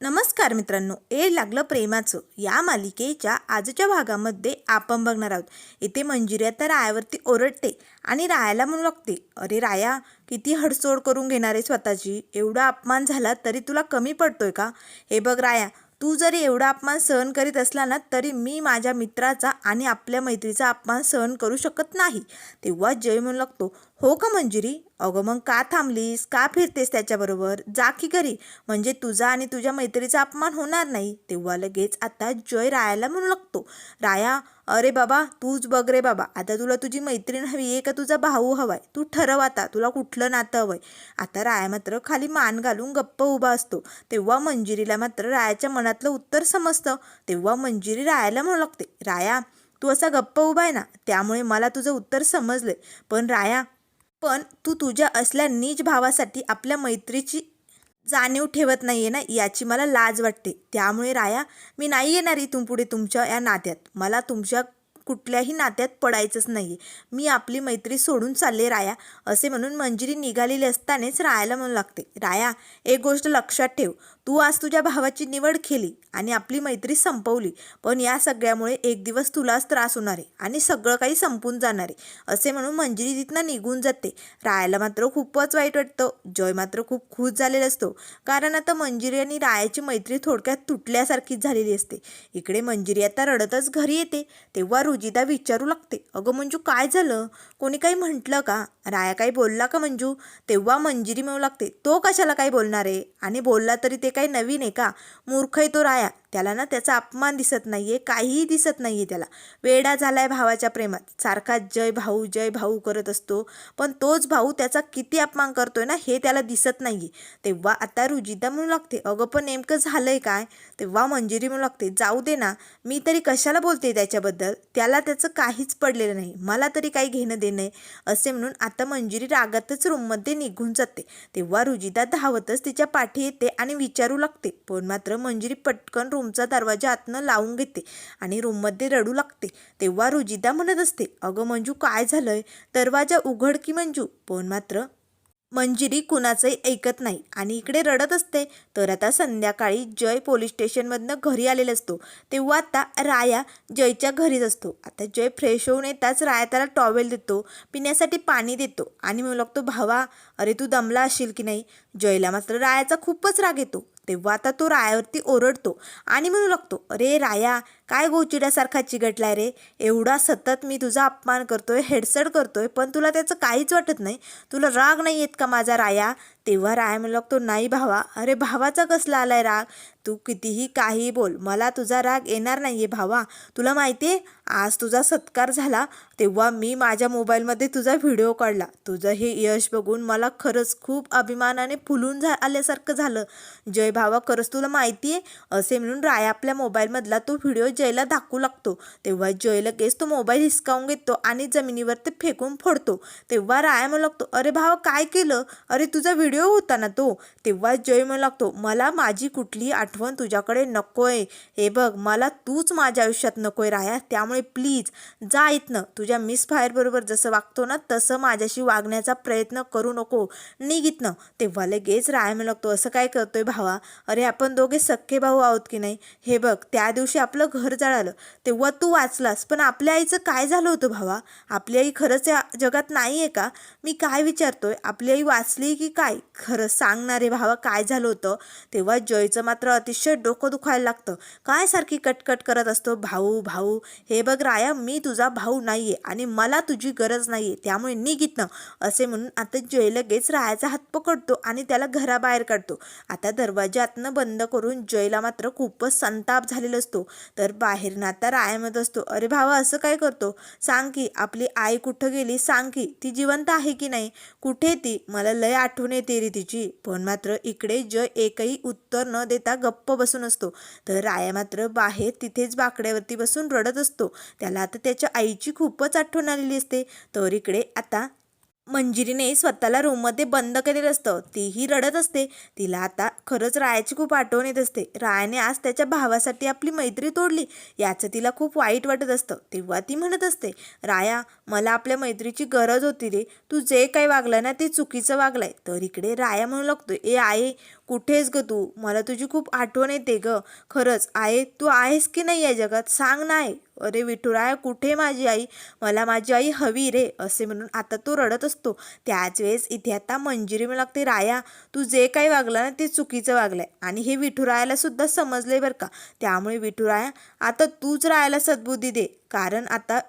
नमस्कार मित्रांनो ए लागलं प्रेमाचं. या मालिकेच्या आजच्या भागामध्ये आपण बघणार आहोत. इथे मंजिरी आता रायावरती ओरडते आणि रायाला म्हणू लागते अरे राया किती हडसोड करून घेणार आहे स्वतःची? एवढा अपमान झाला तरी तुला कमी पडतोय का? हे बघ राया तू जरी एवढा अपमान सहन करीत असला ना तरी मी माझ्या मित्राचा आणि आपल्या मैत्रीचा अपमान सहन करू शकत नाही. तेव्हा जय म्हणू लागतो हो का मंजिरी? अगं मग का थांबलीस? का फिरतेस त्याच्याबरोबर? जा की घरी. म्हणजे तुझा आणि तुझ्या मैत्रीचा अपमान होणार नाही. तेव्हा लगेच आता जय रायाला म्हणू लागतो. राया अरे बाबा तूच बघ रे बाबा. आता तुला तुझी मैत्रीण हवी आहे का तुझा भाऊ हवाय? तू ठरव आता. तुला कुठलं नातं हवंय? आता राया मात्र खाली मान घालून गप्प उभा असतो. तेव्हा मंजिरीला मात्र रायाच्या मनातलं उत्तर समजतं. तेव्हा मंजिरी रायाला म्हणू लागते राया तू असा गप्प उभा आहे ना? त्यामुळे मला तुझं उत्तर समजलंय. पण राया पण तू तुझ्या असल्या नीच भावासाठी आपल्या मैत्रीची जाणीव ठेवत नाहीये ना याची मला लाज वाटते. त्यामुळे राया मी नाही येणार इथून पुढे तुमच्या या नात्यात. मला तुमच्या कुठल्याही नात्यात पडायचंच नाही मी आपली मैत्री सोडून चालले राया असे म्हणून मंजिरी निघालेली असतानाच रायाला म्हणू लागते. राया एक गोष्ट लक्षात ठेव. तू आज तुझ्या भावाची निवड केली आणि आपली मैत्री संपवली. पण या सगळ्यामुळे एक दिवस तुलाच त्रास होणार आहे आणि सगळं काही संपून जाणार आहे असे म्हणून मंजिरी तिथनं निघून जाते. रायाला मात्र खूपच वाईट वाटतं. जय मात्र खूप खुश झालेला असतो. कारण आता मंजिरी आणि रायाची मैत्री थोडक्यात तुटल्यासारखीच झालेली असते. इकडे मंजिरी आता रडतच घरी येते. तेव्हा रुजिता विचारू लागते अगं मंजू काय झालं? कोणी काही म्हटलं का? राया काही बोलला का मंजू? तेव्हा मंजिरी मिळू लागते तो कशाला काही बोलणार आहे? आणि बोलला तरी ते काही नवीन आहे का? मूर्ख आहे तो राया. त्याला ना त्याचा अपमान दिसत नाही आहे काहीही दिसत नाही आहे त्याला. वेडा झाला आहे भावाच्या प्रेमात. सारखा जय भाऊ जय भाऊ करत असतो. पण तोच भाऊ त्याचा किती अपमान करतोय ना हे त्याला दिसत नाहीये. तेव्हा आता रुजिता म्हणू लागते अगं पण नेमकं झालं आहे काय? तेव्हा मंजिरी म्हणू लागते जाऊ दे ना मी तरी कशाला बोलते त्याच्याबद्दल? त्याला त्याचं काहीच पडलेलं नाही. मला तरी काही घेणं देणं आहे. असे म्हणून आता मंजिरी रागातच रूममध्ये निघून जाते. तेव्हा रुजिता धावतच तिच्या पाठी येते आणि विचारू लागते. पण मात्र मंजिरी पटकन रूम रूमचा दरवाजा आतनं लावून घेते आणि रूममध्ये रडू लागते. तेव्हा रुजिता म्हणत असते अगं मंजू काय झालंय? दरवाजा उघड की मंजू? पण मात्र मंजिरी कुणाचंही ऐकत नाही आणि इकडे रडत असते. तर आता संध्याकाळी जय पोलीस स्टेशनमधनं घरी आलेला असतो. तेव्हा आता राया जयच्या घरीच असतो. आता जय फ्रेश होऊन येताच राया त्याला टॉवेल देतो पिण्यासाठी पाणी देतो आणि म्हणू लागतो भावा अरे तू दमला असशील की नाही? जयला मात्र रायाचा खूपच राग येतो. तेव्हा आता तो रायावरती ओरडतो आणि म्हणू लागतो अरे राया काय गोचिड्यासारखा चिगटलाय रे? एवढा सतत मी तुझा अपमान करतोय हेडसड करतोय पण तुला त्याचं काहीच वाटत नाही. तुला राग नाही येत का माझा राया? तेव्हा राया म्हणू लागतो नाही भावा. अरे भावाचा कसला आलाय राग? तू कितीही काही बोल मला तुझा राग येणार नाही आहे भावा. तुला माहिती आहे आज तुझा सत्कार झाला तेव्हा मी माझ्या मोबाईलमध्ये तुझा व्हिडिओ काढला. तुझं हे यश बघून मला खरंच खूप अभिमानाने फुलून झा आल्यासारखं झालं. जय भावा खरंच तुला माहिती आहे असे म्हणून राया आपल्या मोबाईलमधला तो व्हिडिओ जयला दाखवू लागतो तेव्हा जय लगेच तो मोबाईल हिसकावून घेतो आणि जमिनीवर ते फेकून फोडतो. तेव्हा राया म्हणू लागतो अरे भावा काय केलं? अरे तुझा व्हिडिओ होता ना तो? तेव्हा जय म्हणू लागतो मला माझी कुठली आठवण तुझ्याकडे नकोय. हे बघ मला तूच माझ्या आयुष्यात नकोय राया. त्यामुळे प्लीज जा इथनं. तुझ्या मिस फायरबरोबर जसं वागतो ना तसं माझ्याशी वागण्याचा प्रयत्न करू नको. निघितनं तेव्हा लगेच राय म्हणू लागतो असं काय करतोय भावा? अरे आपण दोघे सख्खे भाऊ आहोत की नाही? हे बघ त्या दिवशी आपलं घर जळालं. तेव्हा तू वाचलास. पण आपल्या आईचं काय झालं होतं भावा? आपली आई खरंच या जगात नाही आहे का? मी काय विचारतोय? आपली आई वाचली की काय? खरं सांगणार रे भावा काय झालं होतं? तेव्हा जयचं मात्र अतिशय डोकं दुखायला लागतं. काय सारखी कटकट करत असतो? भाऊ भाऊ हे बघ राया मी तुझा भाऊ नाही आहे आणि मला तुझी गरज नाही आहे त्यामुळे निघितनं असे म्हणून आता जय लगेच रायाचा हात पकडतो आणि त्याला घराबाहेर काढतो. आता दरवाजातनं बंद करून जयला मात्र खूपच संताप झालेला असतो. तर बाहेर ना आता रायामध्ये असतो. अरे भावा असं काय करतो? सांग की आपली आई कुठं गेली? सांग की ती जिवंत आहे की नाही? कुठे ती? मला लय आठवण येते रे तिची. पण मात्र इकडे जय एकही उत्तर न देता गप्प बसून असतो. तर राया मात्र बाहेर तिथेच बाकड्यावरती बसून रडत असतो. त्याला आता त्याच्या आईची खूपच आठवण आलेली असते. तर इकडे आता मंजिरीने स्वतःला रूममध्ये बंद केलेलं असतं. तीही रडत असते. तिला आता खरंच रायाची खूप आठवण येत असते. रायाने आज त्याच्या भावासाठी आपली मैत्री तोडली. याचं तिला खूप वाईट वाटत असतं. तेव्हा ती म्हणत असते राया मला आपल्या मैत्रीची गरज होती रे. तू जे काही वागलं ना ते चुकीचं वागलंय. तर इकडे राया म्हणू लागतो ए आहे कुठेस ग तू? मला तुझी खूप आठवण येते ग. खरंच आहे तू आहेस की नाही या जगात? सांग नाही. अरे विठुराया कुठे माझी आई? मला माझी आई हवी रे असे म्हणून आता तो रडत असतो. त्याच वेळेस इथे आता मंजिरी मला लागते राया. तू जे काही वागलं ना ते चुकीचं वागलंय. आणि हे विठुरायाला सुद्धा समजलंय बरं का. त्यामुळे विठुराया आता तूच रायाला सद्बुद्धी दे. कारण आता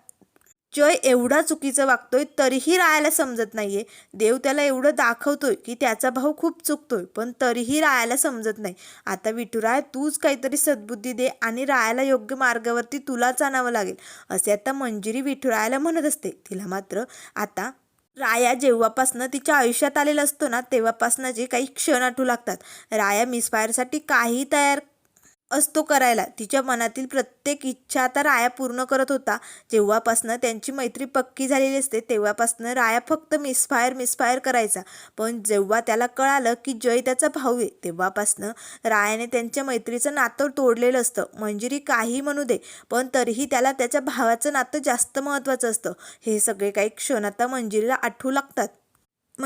जय एवढा चुकीचं वागतोय तरीही रायाला समजत नाहीये. देव त्याला एवढं दाखवतोय की त्याचा भाऊ खूप चुकतोय पण तरीही रायाला समजत नाही. आता विठुराय तूच काहीतरी सद्बुद्धी दे आणि रायाला योग्य मार्गावरती तुलाच आणावं लागेल. असे आता मंजिरी विठुरायाला म्हणत असते. तिला मात्र आता राया जेव्हापासनं तिच्या आयुष्यात आलेलं असतो ना तेव्हापासनं जे काही क्षण आठवू लागतात. राया मिसफायरसाठी काही तयार असतो करायला. तिच्या मनातील प्रत्येक इच्छा आता राया पूर्ण करत होता. जेव्हापासनं त्यांची मैत्री पक्की झालेली असते तेव्हापासनं राया फक्त मिसफायर मिसफायर करायचा. पण जेव्हा त्याला कळालं की जय त्याचा भाऊ आहे तेव्हापासनं रायाने त्यांच्या मैत्रीचं नातं तोडलेलं असतं. म्हणजे मंजिरी काही म्हणू दे पण तरीही त्याला त्याच्या भावाचं नातं जास्त महत्त्वाचं असतं. हे सगळे काही क्षण आता मंजिरीला आठवू लागतात.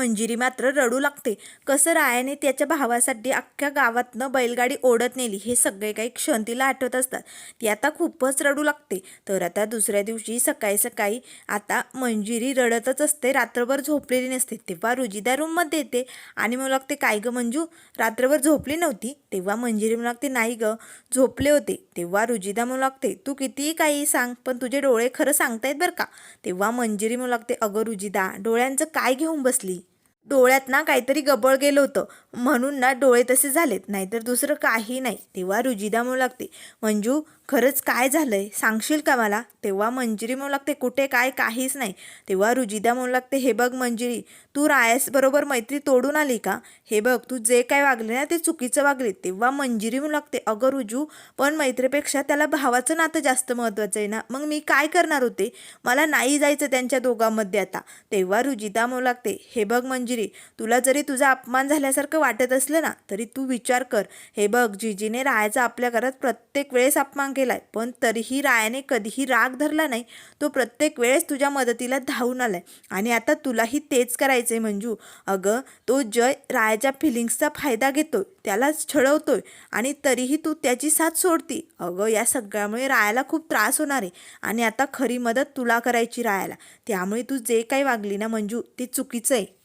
मंजिरी मात्र रडू लागते. कसं रायाने त्याच्या भावासाठी अख्ख्या गावातनं बैलगाडी ओढत नेली हे सगळे काही क्षण तिला आठवत असतात. ती आता खूपच रडू लागते. तर आता दुसऱ्या दिवशी सकाळी सकाळी आता मंजिरी रडतच असते रात्रभर झोपलेली नसते. तेव्हा रुजिदा रूममध्ये येते आणि मग लागते काय गं मंजू? रात्रभर झोपली नव्हती? तेव्हा मंजिरी म्हणू लागते नाही गं झोपले होते. तेव्हा रुजिदा म्हणू लागते तू कितीही काही सांग पण तुझे डोळे खरं सांगतायत बरं का? तेव्हा मंजिरी म्हणू लागते अगं रुजिदा डोळ्यांचं काय घेऊन बसली? डोळ्यात ना काहीतरी गबळ गेलं होतं. म्हणून ना डोळे तसे झालेत नाहीतर दुसरं काही नाही. तेव्हा रुजिदा म्हणू लागते. मंजू खरंच काय झालं आहे सांगशील का मला? तेव्हा मंजिरी म्हणू लागते कुठे काय काहीच नाही. तेव्हा रुजिदा म्हणू लागते हे बघ मंजिरी तू रायसबरोबर मैत्री तोडून आली का? हे बघ तू जे काय वागले ना ते चुकीचं वागले. तेव्हा मंजिरी म्हणू लागते अगं रुजू पण मैत्रीपेक्षा त्याला भावाचं नातं जास्त महत्त्वाचं आहे ना. मग मी काय करणार होते? मला नाही जायचं त्यांच्या दोघांमध्ये आता. तेव्हा रुजिदा म्हणू लागते हे बघ मंजिरी तुला जरी तुझा अपमान झाल्यासारखं वाटत असलं ना तरी तू विचार कर. हे बघ जिजीने रायाचा आपल्या घरात प्रत्येक वेळेस अपमान केलाय. पण तरीही रायाने कधीही राग धरला नाही तो प्रत्येक वेळेस तुझ्या मदतीला धावून आलाय. आणि आता तुलाही तेच करायचंय मंजू. अगं तो जय रायाच्या फिलिंग्सचा फायदा घेतोय त्यालाच छळवतोय आणि तरीही तू त्याची साथ सोडती. अगं या सगळ्यामुळे रायाला खूप त्रास होणार आहे. आणि आता खरी मदत तुला करायची रायाला. त्यामुळे तू जे काही वागली ना मंजू ते चुकीचं आहे.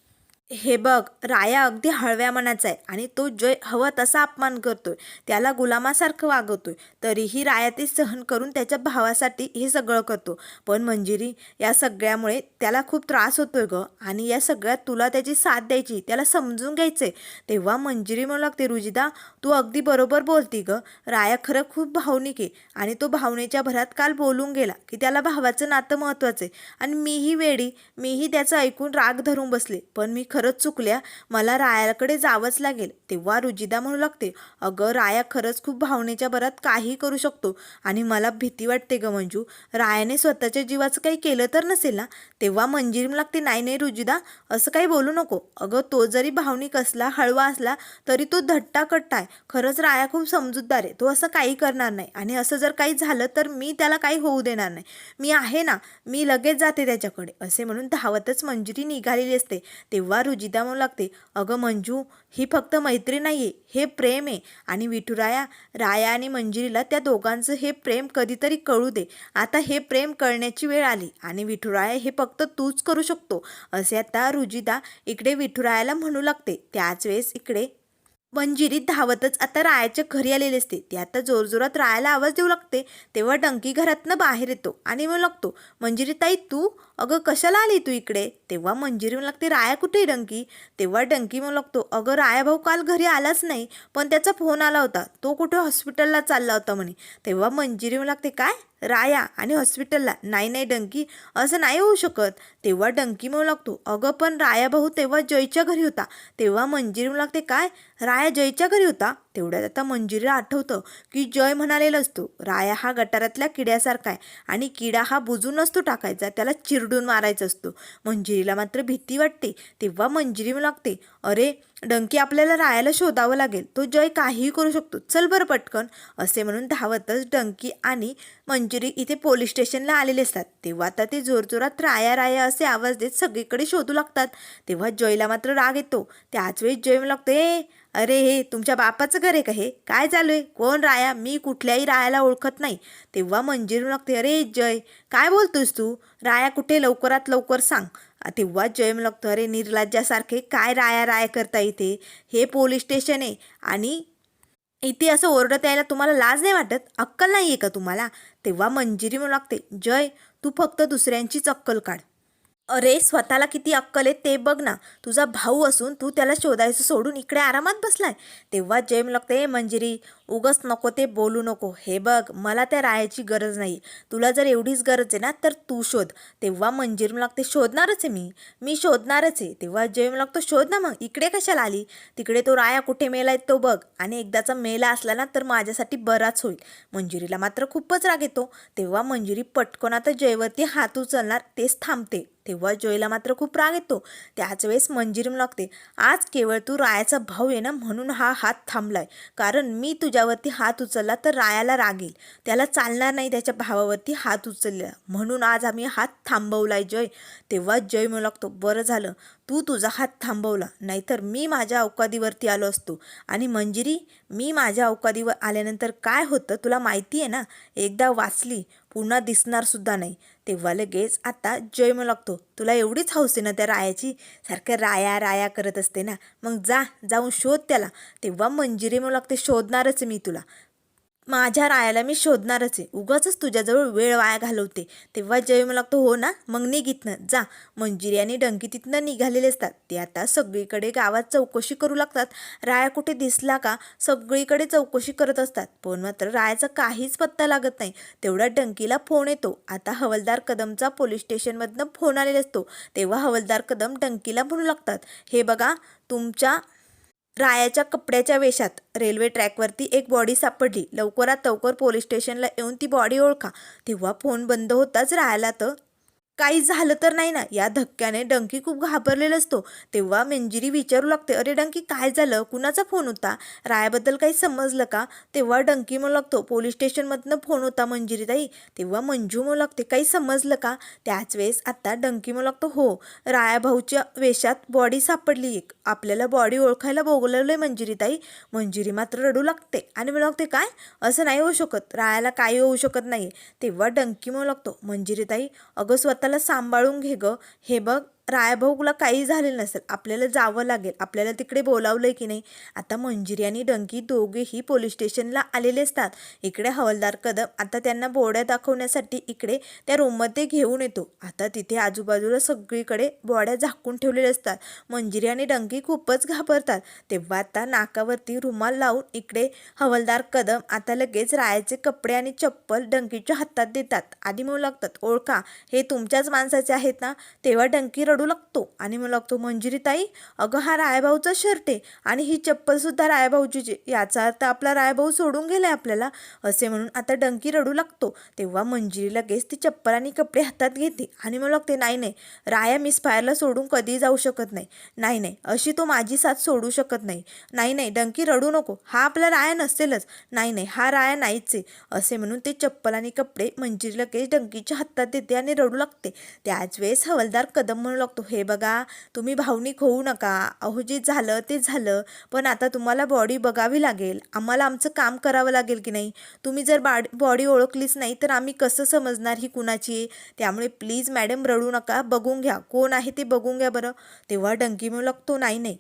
हे बघ राया अगदी हळव्या मनाचा आहे आणि तो जय हवा तसा अपमान करतोय. त्याला गुलामासारखं वागवतोय. तरीही राया ते सहन करून त्याच्या भावासाठी हे सगळं करतो. पण मंजिरी या सगळ्यामुळे त्याला खूप त्रास होतोय ग आणि या सगळ्यात तुला त्याची साथ द्यायची त्याला समजून घ्यायचंय. तेव्हा मंजिरी म्हणू लागते रुजिदा तू अगदी बरोबर बोलती ग. राया खरं खूप भावनिक आहे आणि तो भावनेच्या भरात काल बोलून गेला की त्याला भावाचं नातं महत्त्वाचं आहे. आणि मीही वेडी मीही त्याचं ऐकून राग धरून बसले. पण मी खरंच चुकल्या. मला रायाकडे जावंच लागेल. तेव्हा रुजिदा म्हणू लागते अगं राया खरंच खूप भावनेच्या भरात काही करू शकतो. आणि मला भीती वाटते ग मंजू. रायाने स्वतःच्या जीवाचं काही केलं तर नसेल ना? तेव्हा मंजिरी लागते नाही नाही रुजिदा असं काही बोलू नको. अगं तो जरी भावनिक असला हळवा असला तरी तो धट्टा कट्टा आहे. खरंच राया खूप समजूतदार आहे. तो असं काही करणार नाही. आणि असं जर काही झालं तर मी त्याला काही होऊ देणार नाही. मी आहे ना मी लगेच जाते त्याच्याकडे. असे म्हणून धावतच मंजुरी निघालेली असते. तेव्हा रुजिदा म्हणू लागते. अगं मंजू ही फक्त मैत्री नाही आहे हे प्रेम आहे. आणि विठुराया राया आणि मंजिरीला त्या दोघांचं हे प्रेम कधीतरी कळू दे. आता हे प्रेम कळण्याची वेळ आली आणि विठुराया हे फक्त तूच करू शकतो असे आता रुजिदा इकडे विठुरायाला म्हणू लागते. त्याच वेळेस इकडे मंजिरी धावतच आता रायाच्या घरी आलेली असते. ती आता जोरजोरात रायाला आवाज देऊ लागते. तेव्हा डंकी घरातनं बाहेर येतो आणि मग लागतो मंजिरी ताई तू अगं कशाला आली तू इकडे? तेव्हा मंजिरी म्हणू लागते राया कुठे डंकी? तेव्हा डंकी म्हणू लागतो. अगं राया भाऊ काल घरी आलाच नाही पण त्याचा फोन आला होता. तो कुठे हॉस्पिटलला चालला होता म्हणे. तेव्हा मंजिरी म्हणू लागते काय? राया आणि हॉस्पिटलला? नाही नाही डंकी असं नाही होऊ शकत. तेव्हा डंकी म्हणू लागतो अगं पण राया भाऊ तेव्हा जयच्या घरी होता. तेव्हा मंजिरी म्हणू लागते काय? राया जयच्या घरी होता? तेवढ्यात आता मंजिरीला आठवतं की जय म्हणालेला असतो राया हा गटारातल्या किड्यासारखा आहे आणि किडा हा बुजून नसतो टाकायचा त्याला चिरडून मारायचा असतो मंजिरीला मात्र भीती वाटते तेव्हा मंजिरी लागते अरे डंकी आपल्याला रायाला शोधावं लागेल. तो जय काहीही करू शकतो. चल बरं पटकन असे म्हणून धावतच डंकी आणि मंजुरी इथे पोलीस स्टेशनला आलेले असतात. तेव्हा आता ते जोरजोरात राया राया असे आवाज देत सगळीकडे शोधू लागतात. तेव्हा जयला मात्र राग येतो. त्याच वेळी जय लागतो ए अरे हे तुमच्या बापाचं घर आहे का हे? काय चालू आहे? कोण राया? मी कुठल्याही रायाला ओळखत नाही. तेव्हा मंजिरी लागते अरे जय काय बोलतोस तू? राया कुठे? लवकरात लवकर सांग. तेव्हाच तेव्हा जय लागतो. अरे निर्लज्जासारखे काय राया राया करता इथे? हे पोलीस स्टेशन आहे. आणि इथे असं ओरडत यायला तुम्हाला लाज नाही वाटत? अक्कल नाही आहे का तुम्हाला? तेव्हा मंजिरी म्हणू लागते जय तू फक्त दुसऱ्यांचीच अक्कल काढ. अरे स्वतःला किती अक्कल आहे ते बघ ना. तुझा भाऊ असून तू त्याला शोधायचं सोडून इकडे आरामात बसलाय. तेव्हा जेम लागते मंजिरी उगच नको ते बोलू नको. हे बघ मला त्या रायाची गरज नाही. तुला जर एवढीच गरज आहे ना तर तू शोध. तेव्हा मंजिरी लागते शोधणारच आहे मी. मी शोधणारच आहे. तेव्हा जेम लागतो शोध ना मग इकडे कशाला आली? तिकडे तो राया कुठे मेलाय तो बघ. आणि एकदाचा मेला असला ना तर माझ्यासाठी बराच होईल. मंजुरीला मात्र खूपच राग येतो. तेव्हा मंजुरी पटकन आता जयवरती हात उचलणार तेच थांबते. तेव्हा जयला मात्र खूप राग येतो. त्याच वेळेस मंजिरी लागते. आज केवळ तू रायाचा भाऊ आहे ना म्हणून हा हात थांबलाय. कारण मी तुझ्यावरती हात उचलला तर रायाला रागेल त्याला चालणार नाही त्याच्या भावावरती हात उचलला. म्हणून आज आम्ही हात थांबवलाय जय. तेव्हा जय म्हणू लागतो बरं झालं. तू तुझा हात थांबवला नाहीतर मी माझ्या अवकादीवरती आलो असतो. आणि मंजिरी मी माझ्या अवकादीवर आल्यानंतर काय होतं तुला माहिती आहे ना? एकदा वाचली पुन्हा दिसणारसुद्धा नाही. तेव्हा लगेच आता जय लागतो. तुला एवढीच हौस आहे ना त्या रायाची? सारखं राया राया करत असते ना. मग जा जाऊन शोध त्याला. तेव्हा मंजिरी म्हणू लागते शोधणारच मी तुला. माझ्या रायाला मी शोधणारच आहे. उगाच तुझ्याजवळ वेळ वाया घालवते. तेव्हा जय मला लागतो हो ना मग निघितनं जा. मंजिरी आणि डंकी तिथनं निघालेले असतात. ते आता सगळीकडे गावात चौकशी करू लागतात. राया कुठे दिसला का सगळीकडे चौकशी करत असतात. पण मात्र रायाचा काहीच पत्ता लागत नाही. तेवढा डंकीला फोन येतो. आता हवलदार कदमचा पोलीस स्टेशनमधनं फोन आलेला असतो. तेव्हा हवलदार कदम डंकीला म्हणू लागतात हे बघा तुमच्या रायाच्या कपड्याच्या वेशात. रेल्वे ट्रॅकवरती एक बॉडी सापडली. लवकरात लवकर पोलीस स्टेशनला येऊन ती बॉडी ओळखा. तेव्हा फोन बंद होताच रायाला तर काही झालं तर नाही ना. या धक्क्याने डंकी खूप घाबरलेला असतो. तेव्हा मंजिरी विचारू लागते अरे डंकी काय झालं? कुणाचा फोन होता? रायाबद्दल काही समजलं का? तेव्हा डंकी म्हणू लागतो पोलीस स्टेशनमधनं फोन होता मंजिरीताई. तेव्हा मंजू म्हणू लागते काही समजलं का? त्याच वेळेस आत्ता डंकी म्हणू लागतो हो रायाभाऊच्या वेशात बॉडी सापडली एक. आपल्याला बॉडी ओळखायला बोगलवलं आहे मंजिरीताई. मंजिरी मात्र रडू लागते आणि म्हणू लागते काय? असं नाही होऊ शकत. रायाला काही होऊ शकत नाही तेव्हा डंकी म्हणू लागतो मंजिरीताई अगं स्वतः स्वतःला सांभाळून घे गं. हे बघ रायभाऊला काही झालेलं नसेल. आपल्याला जावं लागेल. आपल्याला तिकडे बोलावलंय की नाही? आता मंजिरी आणि डंकी दोघेही पोलीस स्टेशनला आलेले असतात. इकडे हवलदार कदम आता त्यांना बोड्या दाखवण्यासाठी इकडे त्या रूममध्ये घेऊन येतो. आता तिथे आजूबाजूला सगळीकडे बॉड्या झाकून ठेवलेल्या असतात. मंजिरी आणि डंकी खूपच घाबरतात. तेव्हा आता नाकावरती रुमाल लावून इकडे हवलदार कदम आता लगेच रायाचे कपडे आणि चप्पल डंकीच्या हातात देतात. आधी म्हणू लागतात ओळखा हे तुमच्याच माणसाचे आहेत ना? तेव्हा डंकी रड लागतो. आणि मग लागतो मंजिरी ताई अगं हा रायभाऊचा शर्ट आहे आणि ही चप्पलसुद्धा रायभाऊची याचा अर्थ आपला रायभाऊ सोडून गेलाय आपल्याला. असे म्हणून आता डंकी रडू लागतो. तेव्हा मंजिरी लगेच ती चप्पल आणि कपडे हातात घेते आणि म्हणू लागते नाही नाही राया मिस फायरला सोडून कधी जाऊ शकत नाही. नाही नाही अशी तो माझी साथ सोडू शकत नाही. नाही नाही डंकी रडू नको. हा आपला राया नसेलच. नाही नाही हा राया नाहीच आहे. असे म्हणून ते चप्पल आणि कपडे मंजिरी लगेच डंकीच्या हातात देते आणि रडू लागते. त्याच वेळेस हवलदार कदम म्हणू लागतो हे बघा तुम्ही भावनिक होऊ नका. अहो जे झालं ते झालं. पण आता तुम्हाला बॉडी बघावी लागेल. आम्हाला आमचं काम करावं लागेल की नाही? तुम्ही जर बाड बॉडी ओळखलीच नाही तर आम्ही कसं समजणार ही कुणाची? आहे त्यामुळे प्लीज मॅडम रडू नका. बघून घ्या. कोण आहे ते बघून घ्या बरं. तेव्हा डंकी मिळू लागतो. नाही नाही.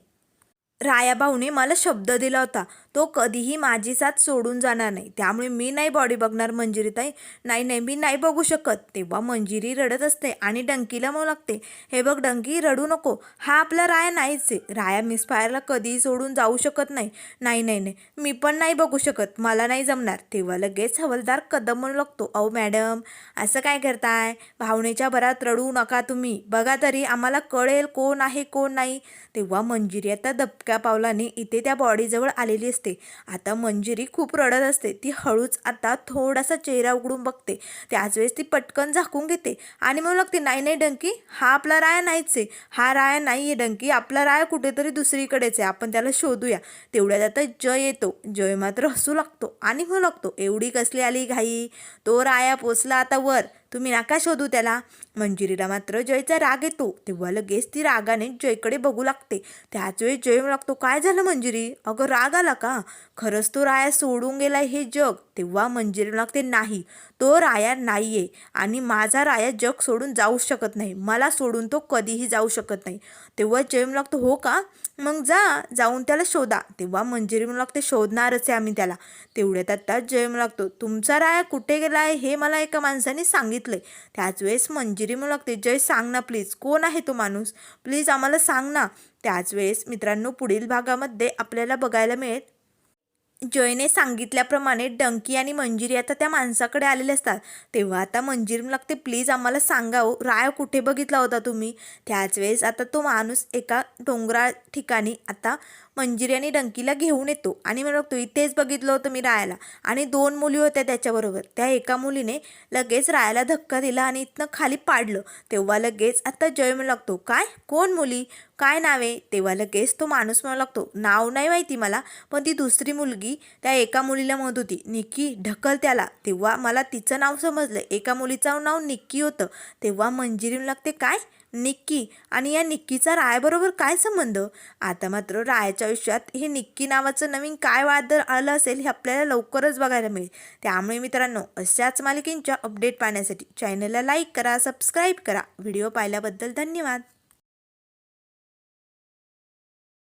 रायाभाऊने मला शब्द दिला होता. तो कधीही माझी साथ सोडून जाणार नाही. त्यामुळे मी नाही बॉडी बघणार मंजिरीताई. नाही नाही मी नाही बघू शकत. तेव्हा मंजिरी रडत असते आणि डंकीला म्हणू लागते. हे बघ डंकी रडू नको. हा आपला राया नाहीच आहे. राया मिसफायरला कधीही सोडून जाऊ शकत नाही. नाही नाही नाही. मी पण नाही बघू शकत. मला नाही जमणार. तेव्हा लगेच हवलदार कदम म्हणू लागतो. अहो मॅडम असं काय करताय? भावनेच्या भरात रडू नका तुम्ही. बघा तरी आम्हाला कळेल कोण आहे कोण नाही. तेव्हा मंजिरी आता दबक्या पावलाने इथे त्या बॉडीजवळ आलेली असते. आता मंजिरी खूप रडत असते. ती हळूच आता थोडासा चेहरा उघडून बघते. त्याच वेळेस ती पटकन झाकून घेते. आणि म्हणू लागते नाही नाही डंकी हा आपला राया नाहीच आहे. हा राया नाही आहे डंकी. आपला राया कुठेतरी दुसरीकडेच आहे. आपण त्याला शोधूया. तेवढ्यात आता जय येतो. जय मात्र हसू लागतो. आणि म्हणू लागतो एवढी कसली आली घाई? तो राया पोचला आता वर. तुम्ही नाका शोधू त्याला. मंजिरीला मात्र जयचा राग येतो. तेव्हा लगेच ती रागाने जयकडे बघू लागते. त्याच वेळी जय लागतो काय झालं मंजिरी? अगं राग आला का? खरंच तो राया सोडून गेलाय हे जग. तेव्हा मंजिरी लागते नाही तो राया नाहीये आणि माझा राया जग सोडून जाऊ शकत नाही. मला सोडून तो कधीही जाऊ शकत नाही. तेव्हा जय म्हणू लागतो हो का? मग जा जाऊन त्याला शोधा. तेव्हा मंजिरी म्हणू लागते शोधणारच आहे आम्ही त्याला. तेवढ्यात आत्ता जय म्हणू लागतो. तुमचा राया कुठे गेला आहे हे मला एका माणसाने सांगितलंय. त्याच वेळेस मंजिरी म्हणू लागते जय सांग ना प्लीज कोण आहे तो माणूस? प्लीज आम्हाला सांग ना. त्याच वेळेस मित्रांनो पुढील भागामध्ये आपल्याला बघायला मिळेल. जयने सांगितल्याप्रमाणे डंकी आणि मंजिरी आता त्या माणसाकडे आलेले असतात. तेव्हा आता मंजिरी लागते प्लीज आम्हाला सांगावं हो, राय कुठे बघितला होता तुम्ही? त्याच वेळेस आता तो माणूस एका डोंगराळ ठिकाणी आता मंजिरी आणि डंकीला घेऊन येतो. आणि मला बघतो इथेच बघितलं होतं मी रायाला आणि दोन मुली होत्या त्याच्याबरोबर. त्या एका मुलीने लगेच रायाला धक्का दिला आणि इथनं खाली पाडलं. तेव्हा लगेच आता जय म्हणू लागतो काय? कोण मुली? काय नाव आहे? तेव्हा लगेच तो माणूस म्हणू लागतो नाव नाही माहिती मला पण ती दुसरी मुलगी त्या एका मुलीला म्हणत होती निक्की ढकल त्याला. तेव्हा मला तिचं नाव समजलं. एका मुलीचं नाव निक्की होतं. तेव्हा मंजिरी लागते काय? निक्की आणि या निक्कीचा रायाबरोबर काय संबंध? आता मात्र रायाच्या आयुष्यात हे निक्की नावाचं नवीन काय वादळ आलं असेल हे आपल्याला लवकरच बघायला मिळेल. त्यामुळे मित्रांनो अशाच मालिकेंच्या अपडेट पाहण्यासाठी चॅनलला लाईक करा सबस्क्राईब करा. व्हिडिओ पाहिल्याबद्दल धन्यवाद.